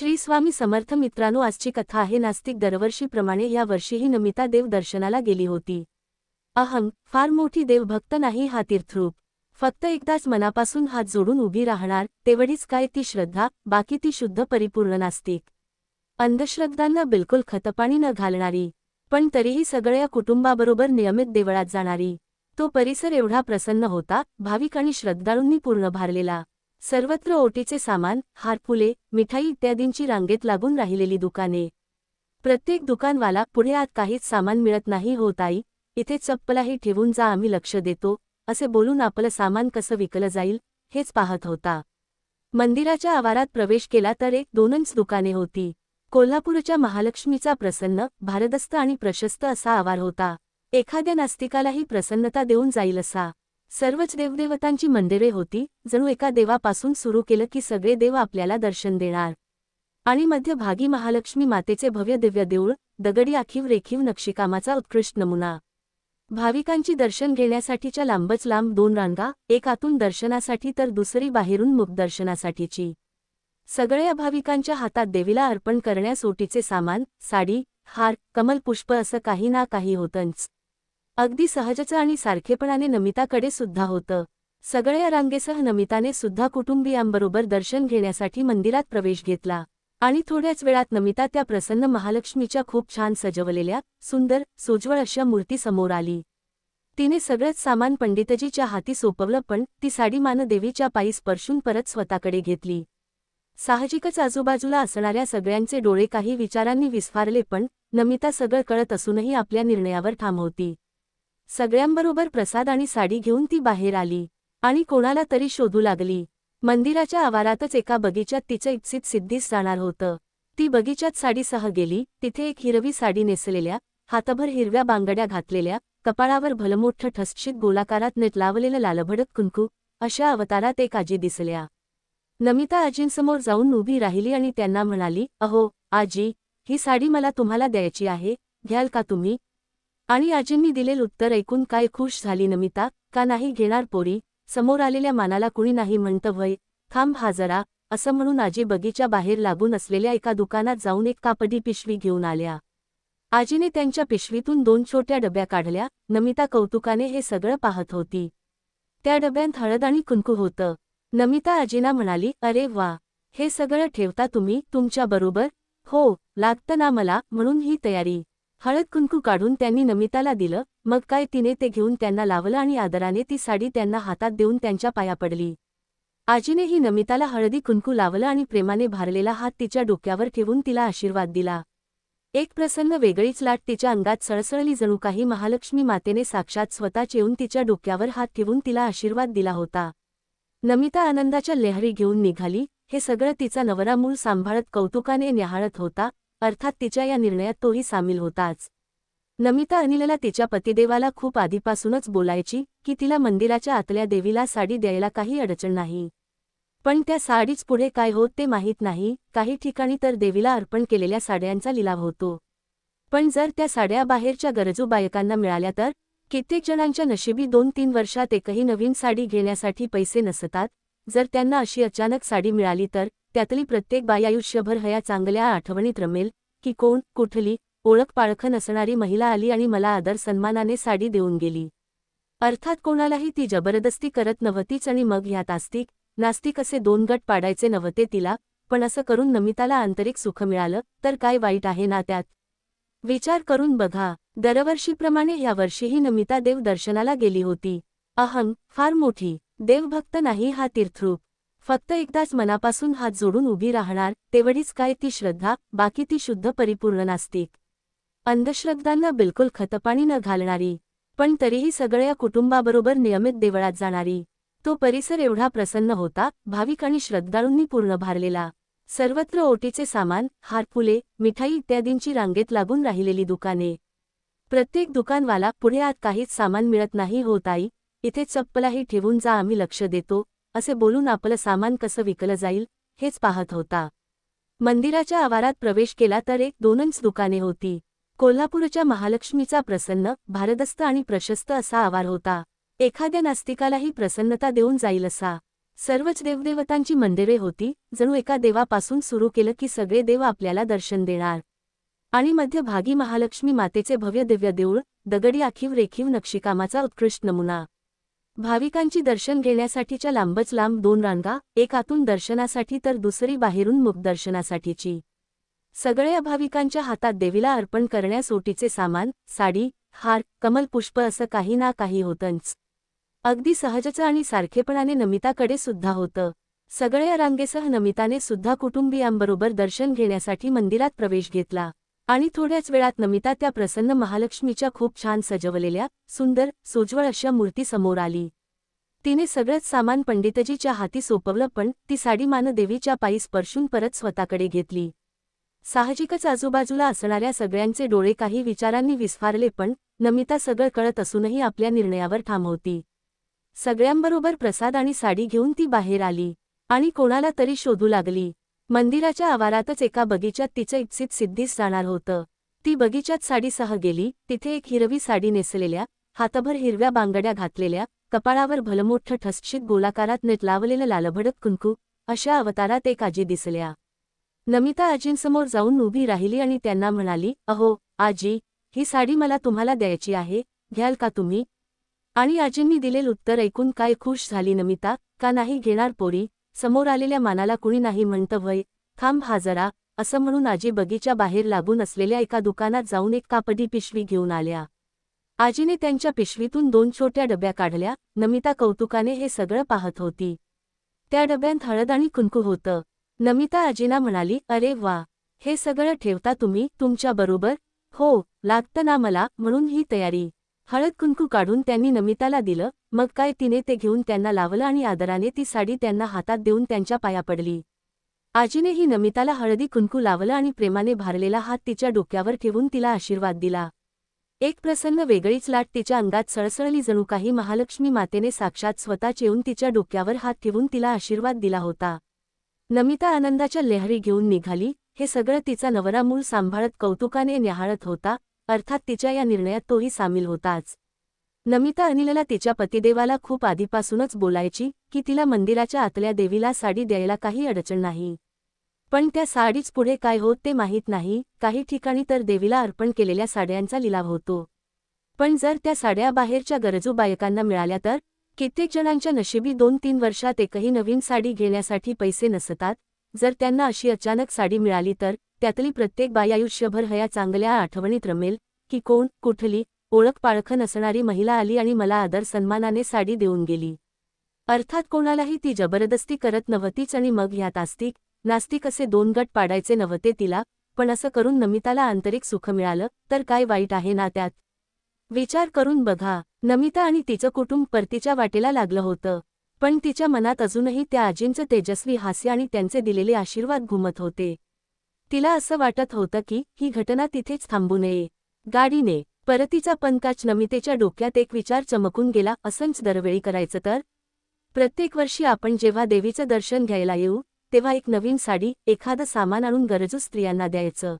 श्री स्वामी समर्थ मित्रांनो आजची कथा आहे नास्तिक दरवर्षीप्रमाणे या वर्षीही नमिता देव दर्शनाला गेली होती. अहम फार मोठी देवभक्त नाही हा तीर्थरूप. फक्त एकदाच मनापासून हात जोडून उभी राहणार तेवढीच काय ती श्रद्धा बाकी ती शुद्ध परिपूर्ण नास्तिक. अंधश्रद्धांना बिलकुल खतपाणी न घालणारी पण तरीही सगळ्या कुटुंबाबरोबर नियमित देवळात जाणारी. तो परिसर एवढा प्रसन्न होता भाविक आणि श्रद्धाळूंनी पूर्ण भारलेला. सर्वत्र ओटीचे सामान हारफुले मिठाई इत्यादींची रांगेत लागून राहिलेली दुकाने. प्रत्येक दुकानवाला पुढे आत काहीच सामान मिळत नाही होत आई इथे चप्पलाही ठेवून जा आम्ही लक्ष देतो असे बोलून आपलं सामान कसं विकलं जाईल हेच पाहत होता. मंदिराच्या आवारात प्रवेश केला तर एक दोनच दुकाने होती. कोल्हापूरच्या महालक्ष्मीचा प्रसन्न भारदस्त आणि प्रशस्त असा आवार होता. एखाद्या नास्तिकालाही प्रसन्नता देऊन जाईल असा. सर्वच देवदेवतांची मंदिरे होती जणू एका देवापासून सुरू केलं की सगळे देव आपल्याला दर्शन देणार. आणि मध्यभागी महालक्ष्मी मातेचे भव्य दिव्य देऊळ दगडी आखीव रेखीव नक्षीकामाचा उत्कृष्ट नमुना. भाविकांची दर्शन घेण्यासाठीच्या लांबच लांब दोन रांगा एक आतून दर्शनासाठी तर दुसरी बाहेरून मुखदर्शनासाठीची सगळ्या भाविकांच्या हातात देवीला अर्पण करण्यास ओटीचे सामान साडी हार कमलपुष्प असं काही ना काही होतंच. अगदी सहजच आणि सारखेपणाने नमिताकडे सुद्धा होतं. सगळ्या रांगेसह नमिताने सुद्धा कुटुंबियांबरोबर दर्शन घेण्यासाठी मंदिरात प्रवेश घेतला. आणि थोड्याच वेळात नमिता त्या प्रसन्न महालक्ष्मीच्या खूप छान सजवलेल्या सुंदर सोज्वळ अशा मूर्ती समोर आली. तिने सगळंच सामान पंडितजीच्या हाती सोपवलं पण ती साडी मानदेवीच्या पायी स्पर्शून परत स्वतःकडे घेतली. साहजिकच आजूबाजूला असणाऱ्या सगळ्यांचे डोळे काही विचारांनी विस्फारले पण नमिता सगळं कळत असूनही आपल्या निर्णयावर ठाम होती. सगळ्यांबरोबर प्रसाद आणि साडी घेऊन ती बाहेर आली आणि कोणाला तरी शोधू लागली. मंदिराच्या आवारातच एका बगीच्यात तिचं इप्सित सिद्धीस जाणार होतं. ती बगीच्यात साडीसह गेली तिथे एक हिरवी साडी नेसलेल्या हातभर हिरव्या बांगड्या घातलेल्या कपाळावर भलमोठ ठसशीत गोलाकारात नेट लावलेलं लालभडक कुंकू अशा अवतारात एक आजी दिसल्या. नमिता आजींसमोर जाऊन उभी राहिली आणि त्यांना म्हणाली अहो आजी ही साडी मला तुम्हाला द्यायची आहे घ्याल का तुम्ही? आणि आजींनी दिलेलं उत्तर ऐकून काय खुश झाली नमिता का नाही घेणार पोरी समोर आलेल्या मानाला कुणी नाही म्हणतं वय थांब हाजरा असं म्हणून आजी बगीच्या बाहेर लागून असलेल्या एका दुकानात जाऊन एक कापडी पिशवी घेऊन आल्या. आजीने त्यांच्या पिशवीतून दोन छोट्या डब्या काढल्या नमिता कौतुकाने हे सगळं पाहत होती. त्या डब्यांत हळद आणि कुंकू होतं. नमिता आजीना म्हणाली अरे वा हे सगळं ठेवता तुम्ही तुमच्याबरोबर हो लागतं ना मला म्हणून ही तयारी. हळद कुंकू काढून त्यांनी नमिताला दिलं मग काय तिने ते घेऊन त्यांना लावलं आणि आदराने ती साडी त्यांना हातात देऊन त्यांच्या पाया पडली. आजीने ही नमिताला हळदी कुंकू लावलं आणि प्रेमाने भारलेला हात तिच्या डोक्यावर ठेवून तिला आशीर्वाद दिला. एक प्रसन्न वेगळीच लाट तिच्या अंगात सळसळली जणू काही महालक्ष्मी मातेने साक्षात स्वतःच येऊन तिच्या डोक्यावर हात ठेवून तिला आशीर्वाद दिला होता. नमिता आनंदाच्या लेहरी घेऊन निघाली हे सगळं तिचा नवरा मूळ सांभाळत कौतुकाने न्याहाळत होता अर्थात तिच्या या निर्णयात तोही सामील होताच. नमिता अनिलला तिच्या पतिदेवाला खूप आधीपासूनच बोलायची की तिला मंदिराच्या आतल्या देवीला साडी द्यायला काही अडचण नाही. पण त्या साडीच पुढे काय होत ते माहीत नाही काही ठिकाणी तर देवीला अर्पण केलेल्या साड्यांचा लिलाव होतो. पण जर त्या साड्या बाहेरच्या गरजू बायकांना मिळाल्या तर कित्येक जणांच्या नशिबी दोन तीन वर्षात एकही नवीन साडी घेण्यासाठी पैसे नसतात जर त्यांना अशी अचानक साडी मिळाली तर त्यातली प्रत्येक बाई आयुष्यभर हया चांगल्या आठवणीत रमेल की कोण कुठली ओळख पाळख नसणारी महिला आली आणि मला आदर सन्मानाने साडी देऊन गेली. अर्थात कोणालाही ती जबरदस्ती करत नव्हतीच आणि मग ह्यात आस्तिक नास्तिक असे दोन गट पाडायचे नव्हते तिला पण असं करून नमिताला आंतरिक सुख मिळालं तर काय वाईट आहे ना त्यात? विचार करून बघा दरवर्षीप्रमाणे यावर्षीही नमिता देव दर्शनाला गेली होती. अहं फार मोठी देवभक्त नाही हा तीर्थरूप. फक्त एकदाच मनापासून हात जोडून उभी राहणार तेवढीच काय ती श्रद्धा बाकी ती शुद्ध परिपूर्ण नास्तिक. अंधश्रद्धांना बिलकुल खतपाणी न घालणारी पण तरीही सगळ्या कुटुंबाबरोबर नियमित देवळात जाणारी तो परिसर एवढा प्रसन्न होता भाविक आणि श्रद्धाळूंनी पूर्ण भारलेला. सर्वत्र ओटीचे सामान हारफुले मिठाई इत्यादींची रांगेत लागून राहिलेली दुकाने. प्रत्येक दुकानवाला पुढे आत काहीच सामान मिळत नाही होत आई इथे चप्पलाही ठेवून जा आम्ही लक्ष देतो असे बोलून आपलं सामान कसं विकलं जाईल हेच पाहत होता. मंदिराच्या आवारात प्रवेश केला तर एक दोनच दुकाने होती. कोल्हापूरच्या महालक्ष्मीचा प्रसन्न भारदस्त आणि प्रशस्त असा आवार होता. एखाद्या नास्तिकालाही प्रसन्नता देऊन जाईल असा. सर्वच देवदेवतांची मंदिरे होती जणू एका देवापासून सुरू केलं की सगळे देव आपल्याला दर्शन देणार. आणि मध्यभागी महालक्ष्मी मातेचे भव्य दिव्य देऊळ दगडी आखीव रेखीव नक्षीकामाचा उत्कृष्ट नमुना. भाविकांची दर्शन घेण्यासाठीच्या लांबच लांब दोन रांगा एक आतून दर्शनासाठी तर दुसरी बाहेरून मुखदर्शनासाठीची सगळ्या भाविकांच्या हातात देवीला अर्पण करण्यास ओटीचे सामान साडी हार कमलपुष्प असं काही ना काही होतंच. अगदी सहजचं आणि सारखेपणाने नमिताकडे सुद्धा होतं. सगळ्या रांगेसह नमिताने सुद्धा कुटुंबियांबरोबर दर्शन घेण्यासाठी मंदिरात प्रवेश घेतला. आणि थोड्याच वेळात नमिता त्या प्रसन्न महालक्ष्मीच्या खूप छान सजवलेल्या सुंदर सोज्वळ अशा मूर्ती समोर आली. तिने सगळंच सामान पंडितजीच्या हाती सोपवलं पण ती साडी मानदेवीच्या पायी स्पर्शून परत स्वतःकडे घेतली. साहजिकच आजूबाजूला असणाऱ्या सगळ्यांचे डोळे काही विचारांनी विस्फारले पण नमिता सगळं कळत असूनही आपल्या निर्णयावर ठाम होती. सगळ्यांबरोबर प्रसाद आणि साडी घेऊन ती बाहेर आली आणि कोणाला तरी शोधू लागली. मंदिराच्या आवारातच एका बगीच्यात तिचं इप्सित सिद्धीस जाणार होतं. ती बगीच्यात साडीसह गेली तिथे एक हिरवी साडी नेसलेल्या हातभर हिरव्या बांगड्या घातलेल्या कपाळावर भलमोठ ठसशीत गोलाकारात नेट लावलेलं लालभडक कुंकू अशा अवतारात एक आजी दिसल्या. नमिता आजींसमोर जाऊन उभी राहिली आणि त्यांना म्हणाली अहो आजी ही साडी मला तुम्हाला द्यायची आहे घ्याल का तुम्ही? आणि आजींनी दिलेलं उत्तर ऐकून काय खुश झाली नमिता का नाही घेणार पोरी? समोर आलेल्या मानाला कुणी नाही म्हणतं वय थांब हा जरा असं म्हणून आजी बगीच्या बाहेर लागून असलेल्या एका दुकानात जाऊन एक कापडी पिशवी घेऊन आल्या. आजीने त्यांच्या पिशवीतून दोन छोट्या डब्या काढल्या. नमिता कौतुकाने हे सगळं पाहत होती. त्या डब्यांत हळद आणि कुंकू होतं. नमिता आजीना म्हणाली अरे वा हे सगळं ठेवता तुम्ही तुमच्याबरोबर हो लागतं ना मला म्हणून ही तयारी. हळद कुंकू काढून त्यांनी नमिताला दिलं मग काय तिने ते घेऊन त्यांना लावलं आणि आदराने ती साडी त्यांना हातात देऊन त्यांच्या पाया पडली. आजीनेही नमिताला हळदी कुंकू लावलं आणि प्रेमाने भारलेला हात तिच्या डोक्यावर ठेवून तिला आशीर्वाद दिला. एक प्रसन्न वेगळीच लाट तिच्या अंगात सळसळली जणू काही महालक्ष्मी मातेने साक्षात स्वतःच येऊन तिच्या डोक्यावर हात ठेवून तिला आशीर्वाद दिला होता. नमिता आनंदाच्या लेहरी घेऊन निघाली हे सगळं तिचा नवरा मूल सांभाळत कौतुकाने न्याहाळत होता अर्थात तिच्या या निर्णयात तोही सामील होताच. नमिता अनिलला तिच्या पतिदेवाला खूप आधीपासूनच बोलायची की तिला मंदिराच्या आतल्या देवीला साडी द्यायला काही अडचण नाही. पण त्या साडीच पुढे काय होत ते माहीत नाही काही ठिकाणी तर देवीला अर्पण केलेल्या साड्यांचा लिलाव होतो. पण जर त्या साड्या बाहेरच्या गरजू बायकांना मिळाल्या तर कित्येक जणांच्या नशिबी दोन तीन वर्षात एकही नवीन साडी घेण्यासाठी पैसे नसतात जर त्यांना अशी अचानक साडी मिळाली तर त्यातली प्रत्येक बाई आयुष्यभर हया चांगल्या आठवणीत रमेल की कोण कुठली ओळख पाळख नसणारी महिला आली आणि मला आदर सन्मानाने साडी देऊन गेली. अर्थात कोणालाही ती जबरदस्ती करत नव्हतीच आणि मग ह्यात आस्तिक नास्तिक असे दोन गट पाडायचे नव्हते तिला पण असं करून नमिताला आंतरिक सुख मिळालं तर काय वाईट आहे ना त्यात? विचार करून बघा नमिता आणि तिचं कुटुंब परतीच्या वाटेला लागलं होतं पण तिच्या मनात अजूनही त्या आजींचं तेजस्वी हास्य आणि त्यांचे दिलेले आशीर्वाद घुमत होते. तिला असं वाटत होतं की ही घटना तिथेच थांबू नये. गाडीने परतीचा पंकाच नमितेच्या डोक्यात एक विचार चमकून गेला असंच दरवेळी करायचं तर? प्रत्येक वर्षी आपण जेव्हा देवीचं दर्शन घ्यायला येऊ तेव्हा एक नवीन साडी एखादं सामान आणून गरजू स्त्रियांना द्यायचं.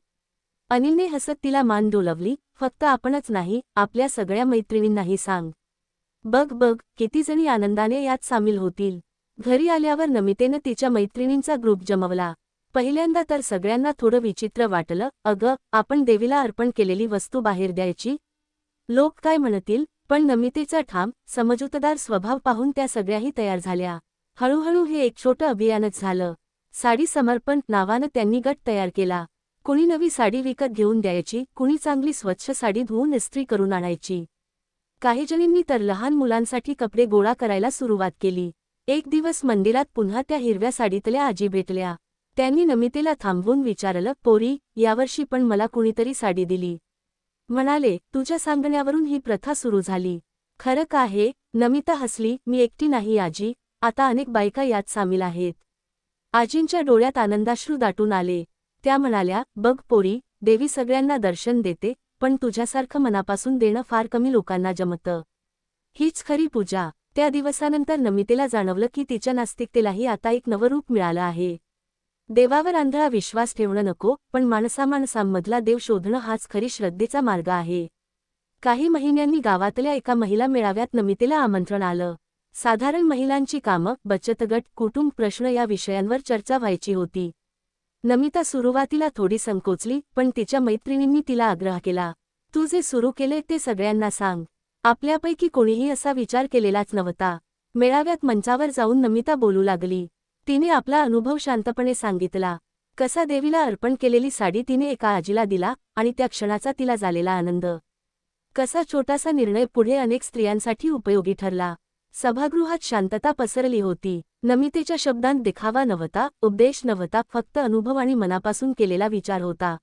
अनिलने हसत तिला मान डोलवली फक्त आपणच नाही आपल्या सगळ्या मैत्रिणींनाही सांग. बघ बघ किती जणी आनंदाने यात सामील होतील. घरी आल्यावर नमितेनं तिच्या मैत्रिणींचा ग्रुप जमवला. पहिल्यांदा तर सगळ्यांना थोडं विचित्र वाटलं अगं आपण देवीला अर्पण केलेली वस्तू बाहेर द्यायची? लोक काय म्हणतील पण नमितेचा ठाम समजूतदार स्वभाव पाहून त्या सगळ्याही तयार झाल्या. हळूहळू हे एक छोटं अभियानच झालं. साडी समर्पण नावानं त्यांनी गट तयार केला. कुणी नवी साडी विकत घेऊन द्यायची कुणी चांगली स्वच्छ साडी धुवून इस्त्री करून आणायची. काहीजणींनी तर लहान मुलांसाठी कपडे गोळा करायला सुरुवात केली. एक दिवस मंदिरात पुन्हा त्या हिरव्या साडीतल्या आजी भेटल्या. त्यांनी नमितेला थांबवून विचारलं पोरी यावर्षी पण मला कुणीतरी साडी दिली. म्हणाले तुझ्या सांगण्यावरून ही प्रथा सुरू झाली. खरं का नमिता हसली मी एकटी नाही आजी आता अनेक बायका यात सामील आहेत. आजींच्या डोळ्यात आनंदाश्रू दाटून आले. त्या म्हणाल्या बघ पोरी देवी सगळ्यांना दर्शन देते पण तुझ्यासारखं मनापासून देणं फार कमी लोकांना जमतं. हीच खरी पूजा. त्या दिवसानंतर नमितेला जाणवलं की तिच्या नास्तिकतेलाही आता एक नवं रूप मिळालं आहे. देवावर आंधळा विश्वास ठेवणं नको पण माणसामाणसांमधला देव शोधणं हाच खरी श्रद्धेचा मार्ग आहे. काही महिन्यांनी गावातल्या एका महिला मेळाव्यात नमितेला आमंत्रण आलं. साधारण महिलांची कामं बचतगट कुटुंब प्रश्न या विषयांवर चर्चा व्हायची होती. नमिता सुरुवातीला थोडी संकोचली पण तिच्या मैत्रिणींनी तिला आग्रह केला. तू जे सुरू केले ते सगळ्यांना सांग. आपल्यापैकी कोणीही असा विचार केलेलाच नव्हता. मेळाव्यात मंचावर जाऊन नमिता बोलू लागली. तिने आपला अनुभव शांतपणे सांगितला. कसा देवीला अर्पण केलेली साडी तिने एका आजीला दिला आणि त्या क्षणाचा तिला झालेला आनंद. कसा छोटासा निर्णय पुढे अनेक स्त्रियांसाठी उपयोगी ठरला. सभागृहात शांतता पसरली होती. नमितेच्या शब्दांत दिखावा नव्हता उपदेश नव्हता फक्त अनुभव आणि मनापासून केलेला विचार होता.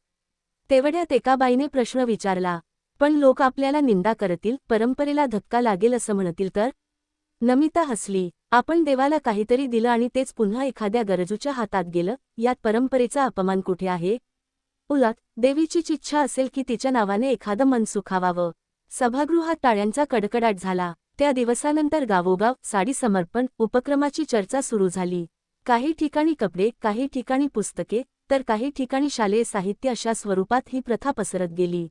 तेवढ्यात एका बाईने प्रश्न विचारला पण लोक आपल्याला निंदा करतील परंपरेला धक्का लागेल असं म्हणतील तर? नमिता हसली. आपण देवाला काहीतरी दिलं आणि तेच पुन्हा एखाद्या गरजूच्या हातात गेलं यात परंपरेचा अपमान कुठे आहे? उलट देवीचीच इच्छा असेल की तिच्या नावाने एखादं मन सुखावावं. सभागृहात टाळ्यांचा कडकडाट झाला. त्या दिवसानंतर गावोगाव साडी समर्पण उपक्रमाची चर्चा सुरू झाली. काही ठिकाणी कपडे काही ठिकाणी पुस्तके तर काही ठिकाणी शालेय साहित्य अशा स्वरूपात ही प्रथा पसरत गेली.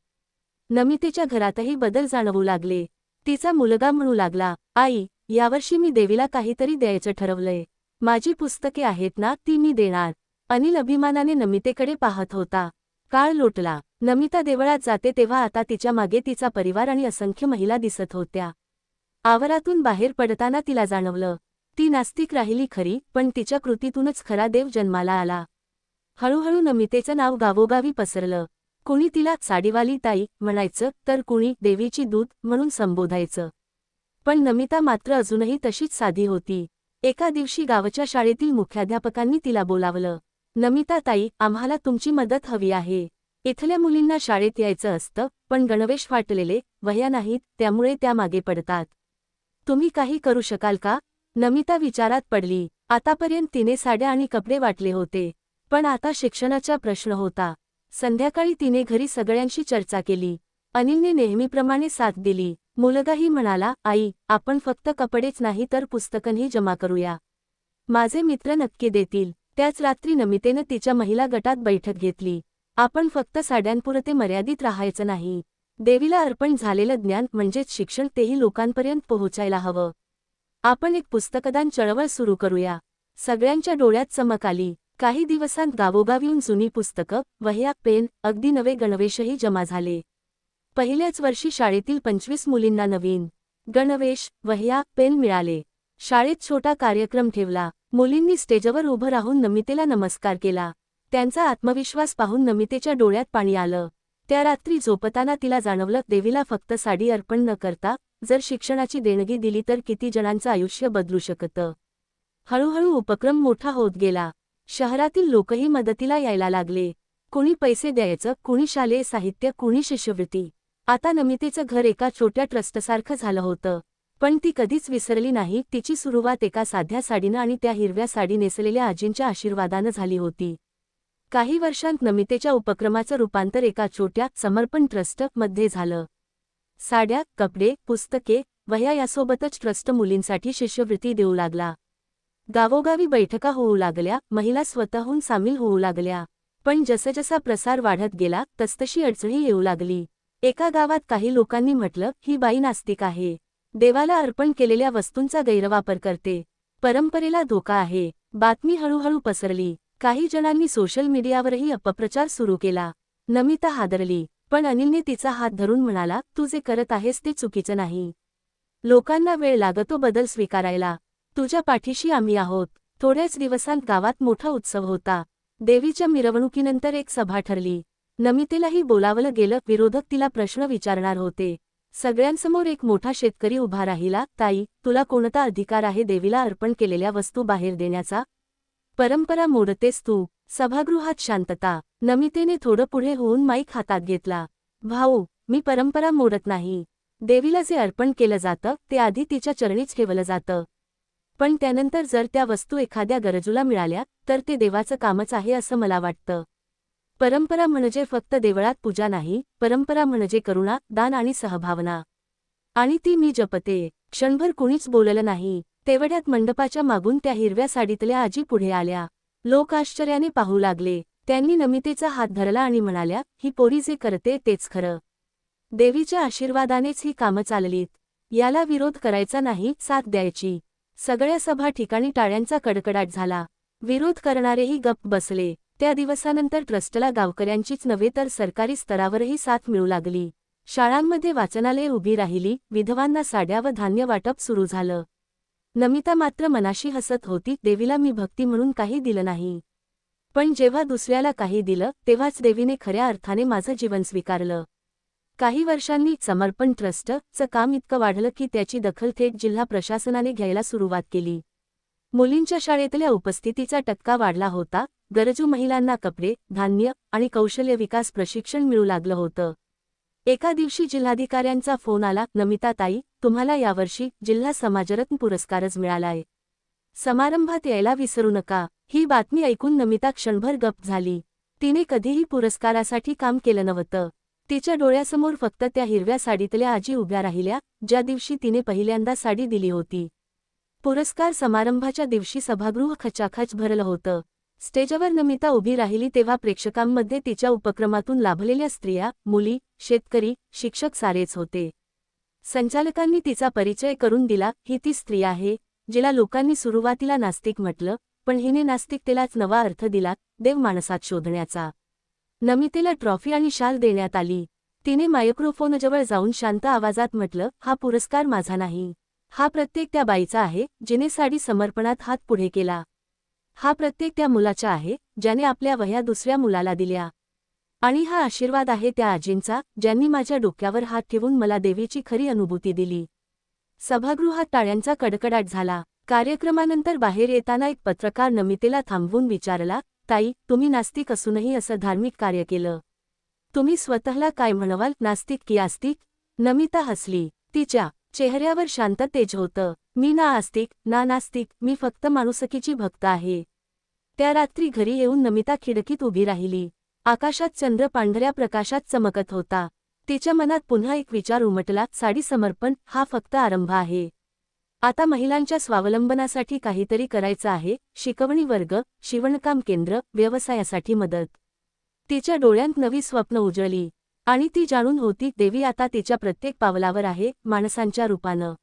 नमितेच्या घरातही बदल जाणवू लागले. तिचा मुलगा म्हणू लागला आई यावर्षी मी देवीला काहीतरी द्यायचं ठरवलंय. माझी पुस्तके आहेत ना ती मी देणार. अनिल अभिमानाने नमितेकडे पाहत होता. काळ लोटला. नमिता देवळात जाते तेव्हा आता तिच्यामागे तिचा परिवार आणि असंख्य महिला दिसत होत्या. आवारातून बाहेर पडताना तिला जाणवलं. ती नास्तिक राहिली खरी पण तिच्या कृतीतूनच खरा देव जन्माला आला. हळूहळू नमितेचं नाव गावोगावी पसरलं. कुणी तिला साडीवाली ताई म्हणायचं तर कुणी देवीची दूत म्हणून संबोधायचं. पण नमिता मात्र अजूनही तशीच साधी होती. एका दिवशी गावच्या शाळेतील मुख्याध्यापकांनी तिला बोलावलं नमिता ताई आम्हाला तुमची मदत हवी आहे. इथल्या मुलींना शाळेत यायचं असतं पण गणवेश फाटलेले वह्या नाहीत त्यामुळे त्या मागे पडतात. तुम्ही काही करू शकाल का? नमिता विचारात पडली. आतापर्यंत तिने साड्या आणि कपडे वाटले होते पण आता शिक्षणाचा प्रश्न होता. संध्याकाळी तिने घरी सगळ्यांशी चर्चा केली. अनिलने नेहमीप्रमाणे साथ दिली. मुलगाही म्हणाला आई आपण फक्त कपडेच नाही तर पुस्तकंही जमा करूया. माझे मित्र नक्की देतील. त्याच रात्री नमितेनं तिच्या महिला गटात बैठक घेतली. आपण फक्त साड्यांपुरते मर्यादित राहायचं नाही. देवीला अर्पण झालेलं ज्ञान म्हणजेच शिक्षण तेही लोकांपर्यंत पोहोचायला हवं. आपण एक पुस्तकदान चळवळ सुरू करूया. सगळ्यांच्या डोळ्यात चमक आली. काही दिवसांत गावोगावीहून जुनी पुस्तकं वह्या पेन अगदी नवे गणवेशही जमा झाले. पहिल्याच वर्षी शाळेतील पंचवीस मुलींना नवीन गणवेश वह्या पेन मिळाले. शाळेत छोटा कार्यक्रम ठेवला. मुलींनी स्टेजवर उभं राहून नमितेला नमस्कार केला. त्यांचा आत्मविश्वास पाहून नमितेच्या डोळ्यात पाणी आलं. त्या रात्री झोपताना तिला जाणवलं देवीला फक्त साडी अर्पण न करता जर शिक्षणाची देणगी दिली तर किती जणांचं आयुष्य बदलू शकतं. हळूहळू उपक्रम मोठा होत गेला. शहरातील लोकही मदतीला यायला लागले. कुणी पैसे द्यायचं कुणी शालेय साहित्य कुणी शिष्यवृत्ती. आता नमितेचं घर एका छोट्या ट्रस्टसारखं झालं होतं पण ती कधीच विसरली नाही. तिची सुरुवात एका साध्या साडीनं आणि त्या हिरव्या साडी नेसलेल्या आजींच्या आशीर्वादानं झाली होती. काही वर्षांत नमितेच्या उपक्रमाचं रूपांतर एका छोट्या समर्पण ट्रस्टमध्ये झालं. साड्या कपडे पुस्तके वह्या यासोबतच ट्रस्ट मुलींसाठी शिष्यवृत्ती देऊ लागला. गावोगावी बैठका होऊ लागल्या महिला स्वतःहून सामील होऊ लागल्या. पण जसजसा प्रसार वाढत गेला तसतशी अडचणी येऊ लागली. एका गावात काही लोकांनी म्हटलं ही बाई नास्तिक आहे. देवाला अर्पण केलेल्या वस्तूंचा गैरवापर करते. परंपरेला धोका आहे. बातमी हळूहळू पसरली. काही जणांनी सोशल मीडियावरही अपप्रचार सुरू केला. नमिता हादरली. पण अनिलने तिचा हात धरून म्हणाला तू जे करत आहेस ते चुकीचं नाही. लोकांना वेळ लागतो बदल स्वीकारायला. तुझ्या पाठीशी आम्ही आहोत. थोड्याच दिवसांत गावात मोठा उत्सव होता. देवीच्या मिरवणुकीनंतर एक सभा ठरली. नमितेलाही बोलावलं गेलं. विरोधक तिला प्रश्न विचारणार होते. सगळ्यांसमोर एक मोठा शेतकरी उभा राहिला. ताई तुला कोणता अधिकार आहे देवीला अर्पण केलेल्या वस्तू बाहेर देण्याचा? परंपरा मोडतेस तू. सभागृहात शांतता. नमितेने थोडं पुढे होऊन माईक हातात घेतला. भाऊ मी परंपरा मोडत नाही. देवीला जे अर्पण केलं जातं ते आधी तिच्या चरणीच ठेवलं जातं. पण त्यानंतर जर त्या वस्तू एखाद्या गरजूला मिळाल्या तर ते देवाचं कामच आहे असं मला वाटतं. परंपरा म्हणजे फक्त देवळात पूजा नाही परंपरा म्हणजे करुणा दान आणि सहभावना. आणि ती मी जपते. क्षणभर कुणीच बोललं नाही. तेवढ्यात मंडपाच्या मागून त्या हिरव्या साडीतल्या आजी पुढे आल्या. लोक आश्चर्याने पाहू लागले. त्यांनी नमितेचा हात धरला आणि म्हणाल्या ही पोरी जे करते तेच खरं. देवीच्या आशीर्वादानेच ही कामं चाललीत. याला विरोध करायचा नाही साथ द्यायची. सगळ्या सभा ठिकाणी टाळ्यांचा कडकडाट झाला. विरोध करणारेही गप्प बसले. त्या दिवसानंतर ट्रस्टला गावकऱ्यांचीच नव्हे तर सरकारी स्तरावरही साथ मिळू लागली. शाळांमध्ये वाचनालये उभी राहिली विधवांना साड्या व धान्य वाटप सुरू झालं. नमिता मात्र मनाशी हसत होती देवीला मी भक्ती म्हणून काही दिलं नाही. पण जेव्हा दुसऱ्याला काही दिलं तेव्हाच देवीने खऱ्या अर्थाने माझं जीवन स्वीकारलं. काही वर्षांनी समर्पण ट्रस्टचं काम इतकं वाढलं की त्याची दखल थेट जिल्हा प्रशासनाने घ्यायला सुरुवात केली. मुलींच्या शाळेतल्या उपस्थितीचा टक्का वाढला होता गरजू महिलांना कपडे धान्य आणि कौशल्य विकास प्रशिक्षण मिळू लागलं होतं. एका दिवशी जिल्हाधिकाऱ्यांचा फोन आला नमिताताई तुम्हाला यावर्षी जिल्हा समाजरत्न पुरस्कारच मिळालाय. समारंभात यायला विसरू नका. ही बातमी ऐकून नमिता क्षणभर गप झाली. तिने कधीही पुरस्कारासाठी काम केलं नव्हतं. तिच्या डोळ्यासमोर फक्त त्या हिरव्या साडीतल्या आजी उभ्या राहिल्या ज्या दिवशी तिने पहिल्यांदा साडी दिली होती. पुरस्कार समारंभाच्या दिवशी सभागृह खचाखच भरलं होतं. स्टेजवर नमिता उभी राहिली तेव्हा प्रेक्षकांमध्ये तिच्या उपक्रमातून लाभलेल्या स्त्रिया मुली शेतकरी शिक्षक सारेच होते. संचालकांनी तिचा परिचय करून दिला ही ती स्त्री आहे जिला लोकांनी सुरुवातीला नास्तिक म्हटलं पण हिने नास्तिकतेलाच नवा अर्थ दिला देव माणसात शोधण्याचा. नमितेला ट्रॉफी आणि शाल देण्यात आली. तिने मायक्रोफोनजवळ जाऊन शांत आवाजात म्हटलं हा पुरस्कार माझा नाही. हा प्रत्येक त्या बाईचा आहे जिने साडी समर्पणात हात पुढे केला. हा प्रत्येक त्या मुलाचा आहे ज्याने आपल्या वह्या दुसऱ्या मुलाला दिल्या. आणि हा आशीर्वाद आहे त्या आजींचा ज्यांनी माझ्या डोक्यावर हात ठेवून मला देवीची खरी अनुभूती दिली. सभागृहात टाळ्यांचा कडकडाट झाला. कार्यक्रमानंतर बाहेर येताना एक पत्रकार नमितेला थांबवून विचारला ताई तुम्ही नास्तिक असूनही असं धार्मिक कार्य केलं. तुम्ही स्वतःला काय म्हणवाल नास्तिक की आस्तिक? नमिता हसली. तिच्या चेहऱ्यावर शांत तेज होतं. मी ना आस्तिक ना नास्तिक मी फक्त माणुसकीची भक्त आहे. त्या रात्री घरी येऊन नमिता खिडकीत उभी राहिली. आकाशात चंद्र पांढऱ्या प्रकाशात चमकत होता. तिच्या मनात पुन्हा एक विचार उमटला साडी समर्पण हा फक्त आरंभ आहे. आता महिलांच्या स्वावलंबनासाठी काहीतरी करायचं आहे शिकवणी वर्ग शिवणकाम केंद्र व्यवसायासाठी मदत. तिच्या डोळ्यांत नवी स्वप्न उजळली. आणि ती जाणून होती देवी आता तिच्या प्रत्येक पावलावर आहे माणसांच्या रूपानं.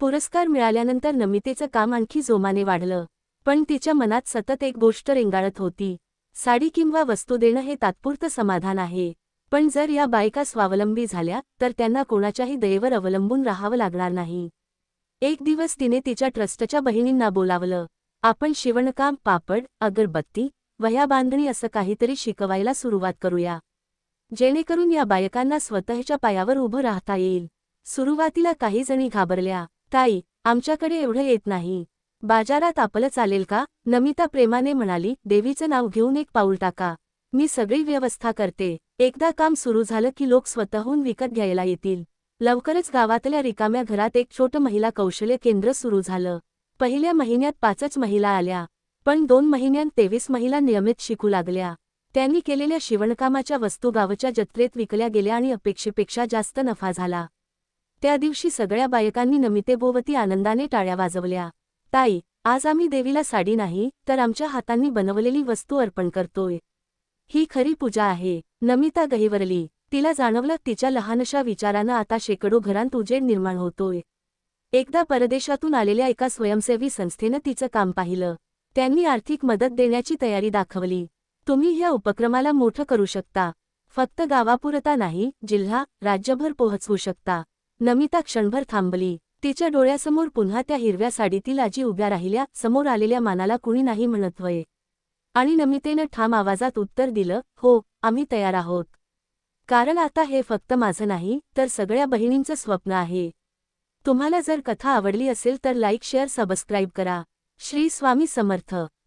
पुरस्कार मिळाल्यानंतर नमितेचं काम आणखी जोमाने वाढलं. पण तिच्या मनात सतत एक गोष्ट रेंगाळत होती. साडी किंवा वस्तू देणं हे तात्पुरतं समाधान आहे. पण जर या बायका स्वावलंबी झाल्या तर त्यांना कोणाच्याही दयेवर अवलंबून राहावं लागणार नाही. एक दिवस तिने तिच्या ट्रस्टच्या बहिणींना बोलावलं आपण शिवणकाम पापड अगरबत्ती वह्या बांधणी असं काहीतरी शिकवायला सुरुवात करूया. जेणेकरून या बायकांना स्वतःच्या पायावर उभं राहता येईल. सुरुवातीला काही जणी घाबरल्या. ताई आमच्याकडे एवढं येत नाही. बाजारात आपलं चालेल का? नमिता प्रेमाने म्हणाली देवीचं नाव घेऊन एक पाऊल टाका. मी सगळी व्यवस्था करते. एकदा काम सुरू झालं की लोक स्वतःहून विकत घ्यायला येतील. लवकरच गावातल्या रिकाम्या घरात एक छोटं महिला कौशल्य केंद्र सुरू झालं. पहिल्या महिन्यात पाचच महिला आल्या. पण दोन महिन्यांत तेवीस महिला नियमित शिकू लागल्या. त्यांनी केलेल्या शिवणकामाच्या वस्तू गावच्या जत्रेत विकल्या गेल्या आणि अपेक्षेपेक्षा जास्त नफा झाला. त्या दिवशी सगळ्या बायकांनी नमितेभोवती आनंदाने टाळ्या वाजवल्या. ताई आज आम्ही देवीला साडी नाही तर आमच्या हातांनी बनवलेली वस्तू अर्पण करतोय. ही खरी पूजा आहे नमिता गहिवरली. तिला जाणवलं तिच्या लहानशा विचारानं आता शेकडो घरांत उजेड निर्माण होतोय. एकदा परदेशातून आलेल्या एका स्वयंसेवी संस्थेनं तिचं काम पाहिलं. त्यांनी आर्थिक मदत देण्याची तयारी दाखवली. तुम्ही ह्या उपक्रमाला मोठं करू शकता. फक्त गावापुरता नाही जिल्हा राज्यभर पोहोचवू शकता. नमिता क्षणभर थांबली. तिच्या डोळ्यासमोर पुन्हा त्या हिरव्या साडीतील आजी उभ्या राहिल्या समोर आलेल्या मानाला कुणी नाही म्हणत वये. आणि नमितेनं ठाम आवाजात उत्तर दिलं हो आम्ही तयार आहोत. कारण आता हे फक्त माझं नाही तर सगळ्या बहिणींचं स्वप्न आहे. तुम्हाला जर कथा आवडली असेल तर लाईक शेअर सबस्क्राईब करा. श्री स्वामी समर्थ.